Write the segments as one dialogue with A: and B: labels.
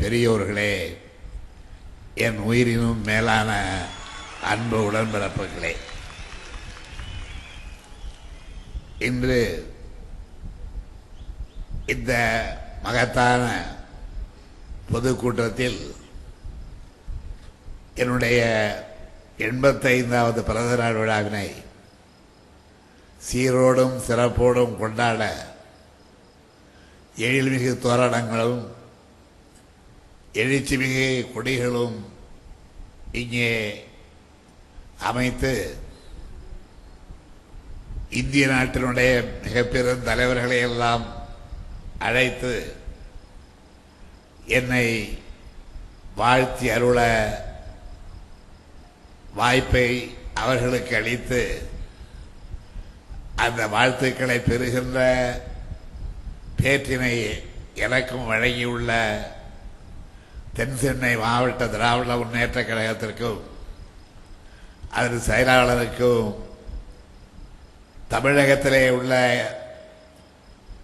A: பெரியோர்களே என் உயிரினும் மேலான அன்பு உடன்பிறப்புகளே இன்று இந்த மகத்தான பொதுக்கூட்டத்தில் என்னுடைய எண்பத்தைந்தாவது பிறந்த நாள் விழாவினை சீரோடும் சிறப்போடும் கொண்டாட எழில்மிகு தோரணங்களும் எழுச்சிமிகு கொடிகளும் இங்கே அமைத்து இந்திய நாட்டினுடைய மிகப்பெரும் தலைவர்களை எல்லாம் அழைத்து என்னை வாழ்த்தி அருள வாய்ப்பை அவர்களுக்கு அளித்து அந்த வாழ்த்துக்களை பெறுகின்ற பேற்றினை எனக்கும் வழங்கியுள்ள தென் சென்னை மாவட்ட திராவிட முன்னேற்ற கழகத்திற்கும் அதன் செயலாளருக்கும் தமிழகத்திலே உள்ள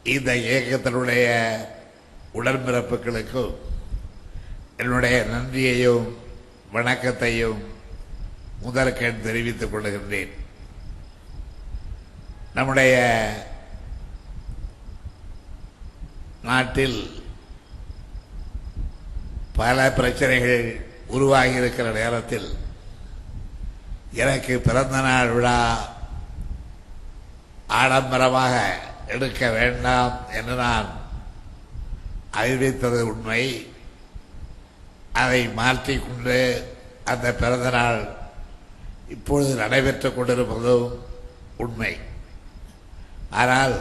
A: இந்த இயக்கத்தினுடைய உடன்பிறப்புகளுக்கும் என்னுடைய நன்றியையும் வணக்கத்தையும் முதற்கண் தெரிவித்துக் கொள்கின்றேன். நம்முடைய நாட்டில் பல பிரச்சனைகள் உருவாகி இருக்கிற நேரத்தில் எனக்கு பிறந்த நாள் விழா ஆடம்பரமாக எடுக்க வேண்டாம் என்று நான் அறிவித்தது உண்மை. அதை மாற்றிக்கொண்டு அந்த பிறந்த நாள் இப்பொழுது நடைபெற்றுக் கொண்டிருப்பதும் உண்மை. ஆனால்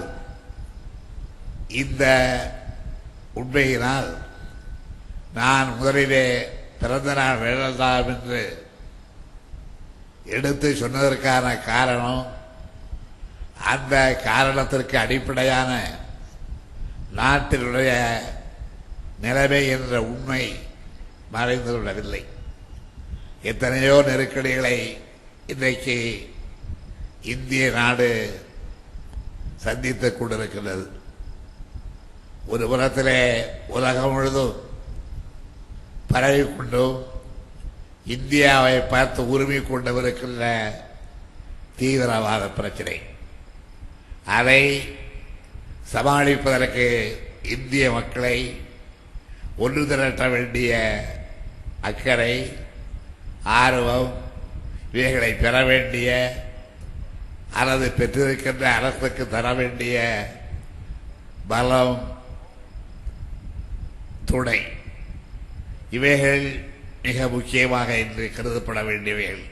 A: இந்த உண்மையினால் நான் முதலிலே பிறந்த நாள் வேண்டாம் என்று எடுத்து சொன்னதற்கான காரணம் அந்த காரணத்திற்கு அடிப்படையான நாட்டினுடைய நிலைமை என்ற உண்மை மறைந்து விடவில்லை எத்தனையோ நெருக்கடிகளை இன்றைக்கு இந்திய நாடு சந்தித்துக் கொண்டிருக்கிறது. ஒரு புறத்திலே உலகம் முழுதும் பரவி கொண்டும் இந்தியாவை பார்த்து உரிமை கொண்டவருக்குள்ள தீவிரவாத பிரச்சனை. அதை சமாளிப்பதற்கு இந்திய மக்களை ஒன்று திரட்ட வேண்டிய அக்கறை ஆர்வம் இவைகளை பெற வேண்டிய அல்லது பெற்றிருக்கின்ற அரசுக்கு தர வேண்டிய பலம் துணை. இவைகள் மிக முக்கியமாக இன்று கருதப்பட வேண்டியவைகள்.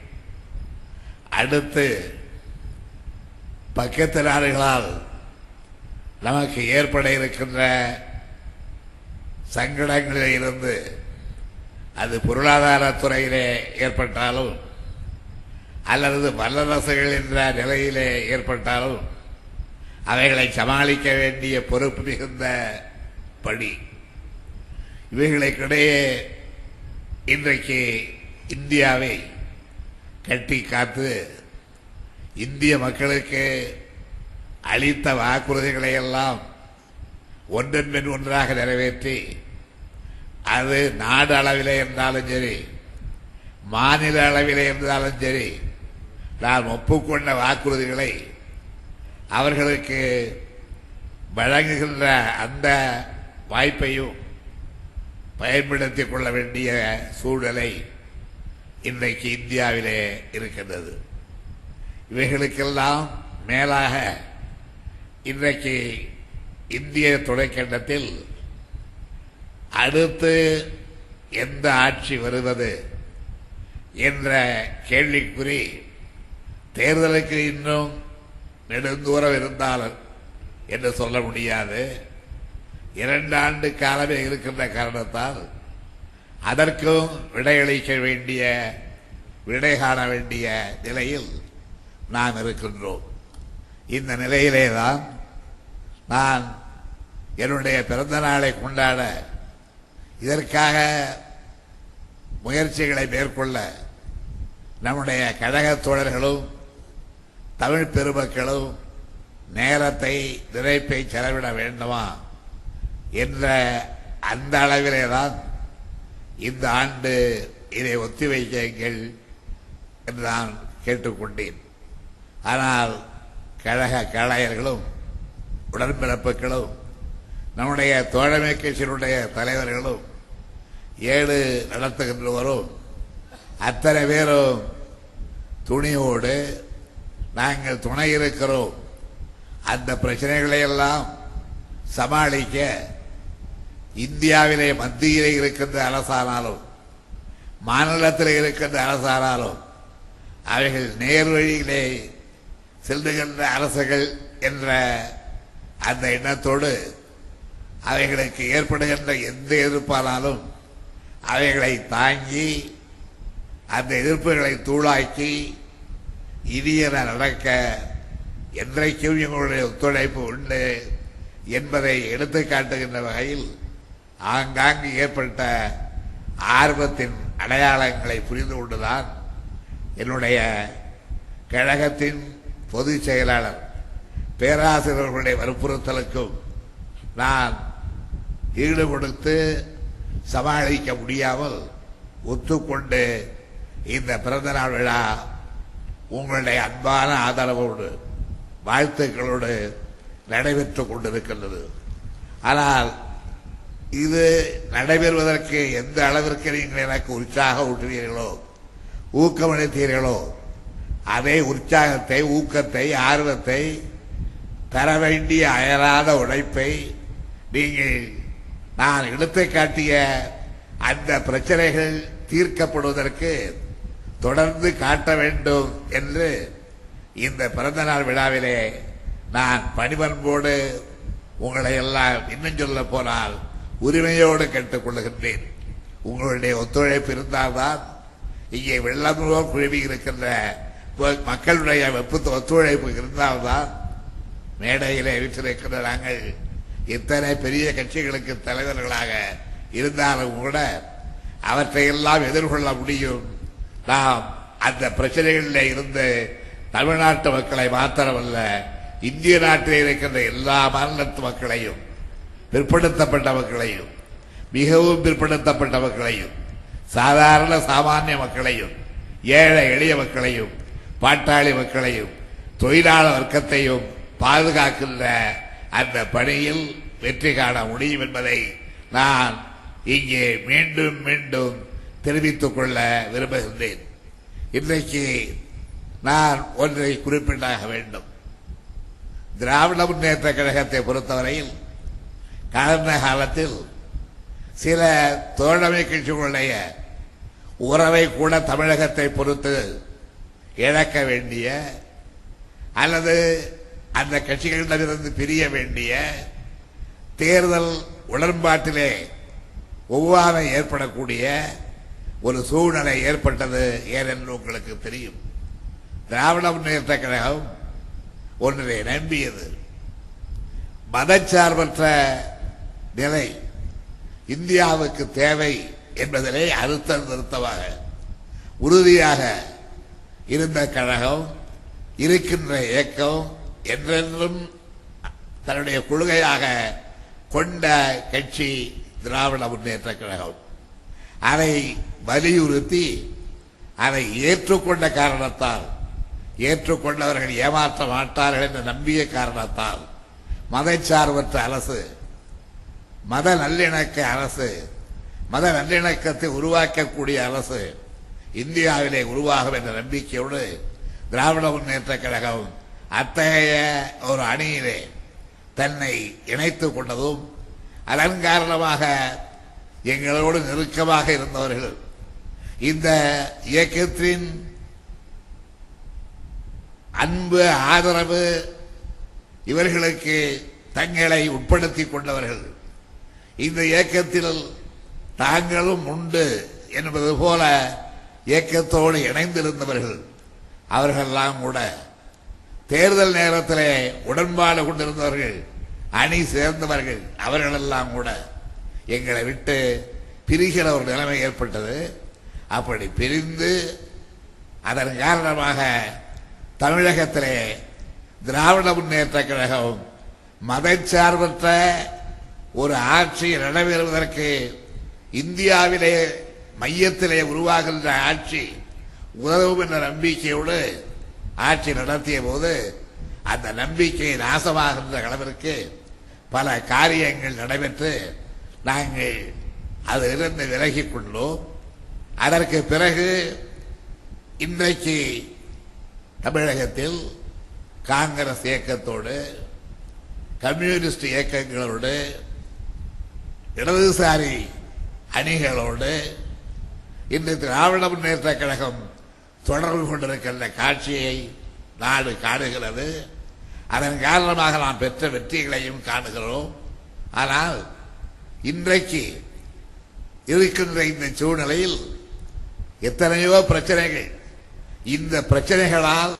A: அடுத்து பக்கத்து நாடுகளால் நமக்கு ஏற்பட இருக்கின்ற சங்கடங்களில் இருந்து அது பொருளாதாரத்துறையிலே ஏற்பட்டாலும் அல்லது வல்லரசுகள் என்ற நிலையிலே ஏற்பட்டாலும் அவைகளை சமாளிக்க வேண்டிய பொறுப்பு மிகுந்த பணி. இவைகளுக்கிடையே இன்றைக்கு இந்தியாவை கட்டி காத்து இந்திய மக்களுக்கு அளித்த வாக்குறுதிகளை எல்லாம் ஒன்றன் பின் ஒன்றாக நிறைவேற்றி அது நாடு அளவிலே இருந்தாலும் சரி மாநில அளவிலே இருந்தாலும் சரி நான் ஒப்புக்கொண்ட வாக்குறுதிகளை அவர்களுக்கு வழங்குகின்ற அந்த வாய்ப்பையும் பயன்படுத்திக் கொள்ள வேண்டிய சூழ்நிலை இன்றைக்கு இந்தியாவிலே இருக்கின்றது. இவைகளுக்கெல்லாம் மேலாக இன்றைக்கு இந்திய துணைக்கண்டத்தில் அடுத்து எந்த ஆட்சி வருவது என்ற கேள்விக்குறி தேர்தலுக்கு இன்னும் நெடுந்தூரம் இருந்தாலும் என்று சொல்ல முடியாது. இரண்டு ஆண்டு காலமே இருக்கின்ற காரணத்தால் அதற்கும் விடையளிக்க வேண்டிய விடை காண வேண்டிய நிலையில் நாம் இருக்கின்றோம். இந்த நிலையிலே தான் நான் என்னுடைய பிறந்த நாளை கொண்டாட இதற்காக முயற்சிகளை மேற்கொள்ள நம்முடைய கழகத் தோழர்களும் தமிழ் பெருமக்களும் நேரத்தை நிறைப்பை செலவிட வேண்டுமா? என்ற அந்த அளவிலே தான் இந்த ஆண்டு இதை ஒத்திவைக்கங்கள் என்று நான் கேட்டுக்கொண்டேன். ஆனால் கழக கலைஞர்களும் உடன்பிறப்புகளும் நம்முடைய தோழமை கட்சியினுடைய தலைவர்களும் ஏழு நடத்துகின்றவரும் அத்தனை பேரும் துணியோடு நாங்கள் துணை இருக்கிறோம். அந்த பிரச்சனைகளையெல்லாம் சமாளிக்க இந்தியாவிலே மத்தியிலே இருக்கின்ற அரசானாலும் மாநிலத்தில் இருக்கின்ற அரசானாலும் அவைகள் நேர்வழியிலே செல்லுகின்ற அரசுகள் என்ற அந்த எண்ணத்தோடு அவைகளுக்கு ஏற்படுகின்ற எந்த எதிர்ப்பானாலும் அவைகளை தாங்கி அந்த எதிர்ப்புகளை தூளாக்கி இனியன நடக்க என்றைக்கும் எங்களுடைய ஒத்துழைப்பு உண்டு என்பதை எடுத்துக்காட்டுகின்ற வகையில் ஆங்காங்கு ஏற்பட்ட ஆர்வத்தின் அடையாளங்களை புரிந்து கொண்டுதான் என்னுடைய கழகத்தின் பொதுச் செயலாளர் பேராசிரியர்களுடைய வற்புறுத்தலுக்கும் நான் ஈடு கொடுத்து சமாளிக்க முடியாமல் ஒத்துக்கொண்டு இந்த பிறந்தநாள் விழா உங்களுடைய அன்பான ஆதரவோடு வாழ்த்துக்களோடு நடைபெற்று கொண்டிருக்கின்றது. ஆனால் இது நடைபெறுவதற்கு எந்த அளவிற்கு நீங்கள் எனக்கு உற்சாக ஊற்றுவீர்களோ ஊக்கமளித்தீர்களோ அதே உற்சாகத்தை ஊக்கத்தை ஆர்வத்தை தர வேண்டிய அயராத உழைப்பை நீங்கள் நான் எடுத்து காட்டிய அந்த பிரச்சனைகள் தீர்க்கப்படுவதற்கு தொடர்ந்து காட்ட வேண்டும் என்று இந்த பிறந்தநாள் விழாவிலே நான் பணிபன்போடு உங்களை எல்லாம் இன்னும் சொல்ல போனால் உரிமையோடு கேட்டுக்கொள்கின்றேன் உங்களுடைய ஒத்துழைப்பு இருந்தால்தான் இங்கே வெள்ளம் போல் குழுமி இருக்கின்ற மக்களுடைய வெப்பு ஒத்துழைப்பு இருந்தால்தான் மேடையிலே வீற்றிருக்கின்ற நாங்கள் இத்தனை பெரிய கட்சிகளுக்கு தலைவர்களாக இருந்தாலும் கூட அவற்றையெல்லாம் எதிர்கொள்ள முடியும். நாம் அந்த பிரச்சனைகளில் இருந்து தமிழ்நாட்டு மக்களை மாத்திரமல்ல இந்திய நாட்டில் இருக்கின்ற எல்லா மாநிலத்து மக்களையும் பிற்படுத்தப்பட்ட மக்களையும் மிகவும் பிற்படுத்தப்பட்ட மக்களையும் சாதாரண சாமானிய மக்களையும் ஏழை எளிய மக்களையும் பாட்டாளி மக்களையும் தொழிலாளர் வர்க்கத்தையும் பாதுகாக்கின்ற அந்த பணியில் வெற்றி காண முடியும் என்பதை நான் இங்கே மீண்டும் மீண்டும் தெரிவித்துக் கொள்ள விரும்புகின்றேன். இன்றைக்கு நான் ஒன்றை குறிப்பிட்டாக வேண்டும். திராவிட முன்னேற்ற கழகத்தை பொறுத்தவரையில் கடந்த காலத்தில் சில தோழமை கட்சிகளுடைய உறவை கூட தமிழகத்தை பொறுத்து இழக்க வேண்டிய அல்லது அந்த கட்சிகளிடமிருந்து பிரிய வேண்டிய தேர்தல் உடன்பாட்டிலே ஒவ்வாமை ஏற்படக்கூடிய ஒரு சூழ்நிலை ஏற்பட்டது ஏனென்று உங்களுக்கு தெரியும். திராவிட முன்னேற்ற கழகம் ஒன்றை நம்பியது. மதச்சார்பற்ற நிலை இந்தியாவுக்கு தேவை என்பதிலே அறுத்த நிறுத்தமாக உறுதியாக இருந்த கழகம் இருக்கின்ற இயக்கம் என்றென்றும் தன்னுடைய கொள்கையாக கொண்ட கட்சி திராவிட முன்னேற்ற கழகம். அதை வலியுறுத்தி அதை ஏற்றுக்கொண்ட காரணத்தால் ஏற்றுக்கொண்டவர்கள் ஏமாற்ற மாட்டார்கள் என்று நம்பிய காரணத்தால் மதச்சார்பற்ற அரசு மத நல்லிணக்க அரசு மத நல்லிணக்கத்தை உருவாக்கக்கூடிய அரசு இந்தியாவிலே உருவாகும் என்ற நம்பிக்கையோடு திராவிட முன்னேற்ற கழகம் அத்தகைய ஒரு அணியிலே தன்னை இணைத்துக் கொண்டதும் அதன் காரணமாக எங்களோடு நெருக்கமாக இருந்தவர்கள் இந்த இயக்கத்தின் அன்பு ஆதரவு இவர்களுக்கு தங்களை உட்படுத்திக் கொண்டவர்கள். இந்த இயக்கத்தில் தாங்களும் உண்டு என்பது போல இயக்கத்தோடு இணைந்திருந்தவர்கள் அவர்களெல்லாம் கூட தேர்தல் நேரத்திலே உடன்பாடு கொண்டிருந்தவர்கள் அணி சேர்ந்தவர்கள் அவர்களெல்லாம் கூட எங்களை விட்டு பிரிகிற ஒரு நிலைமை ஏற்பட்டது. அப்படி பிரிந்து அதன் காரணமாக தமிழகத்திலே திராவிட முன்னேற்ற கழகம் மதச்சார்பற்ற ஒரு ஆட்சி நடைபெறுவதற்கு இந்தியாவிலே மையத்திலே உருவாகின்ற ஆட்சி உதவும் என்ற நம்பிக்கையோடு ஆட்சி நடத்திய போது அந்த நம்பிக்கை நாசமாகின்ற அளவிற்கு பல காரியங்கள் நடைபெற்று நாங்கள் அதிலிருந்து விலகிக் கொண்டோம். அதற்கு பிறகு இன்றைக்கு தமிழகத்தில் காங்கிரஸ் இயக்கத்தோடு கம்யூனிஸ்ட் இயக்கங்களோடு இடதுசாரி அணிகளோடு இன்று திராவிட முன்னேற்ற கழகம் தொடர்பு கொண்டிருக்கின்ற காட்சியை நாடு காணுகிறது. அதன் காரணமாக நாம் பெற்ற வெற்றிகளையும் காணுகிறோம். ஆனால் இன்றைக்கு இருக்கின்ற இந்த சூழ்நிலையில் எத்தனையோ பிரச்சனைகள் இந்த பிரச்சனைகளால்